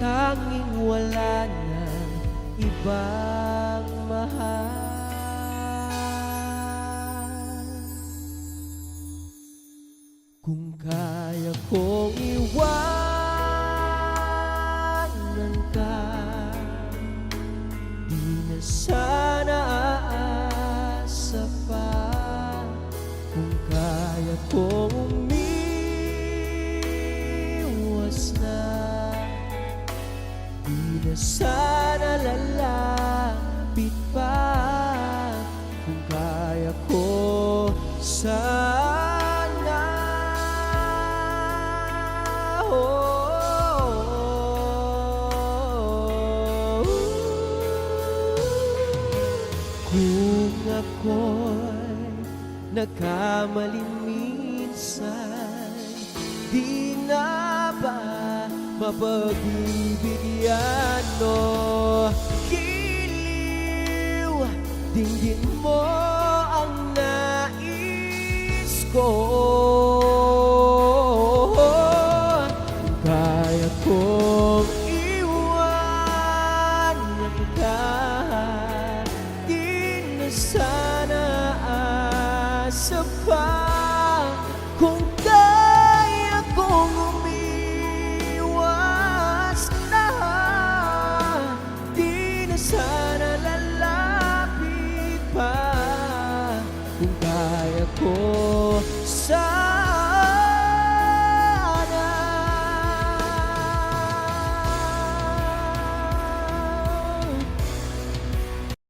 Tanging wala na ibang mahal. Kung kaya kong iwanan ka Di na sana aasa pa. Kung kaya kong Na sana lalapit pa Kung kaya ko sana. Kung ako'y nagkamali minsan Di na ba mapagbibigyan no dinggin mo ang nais ko lalapit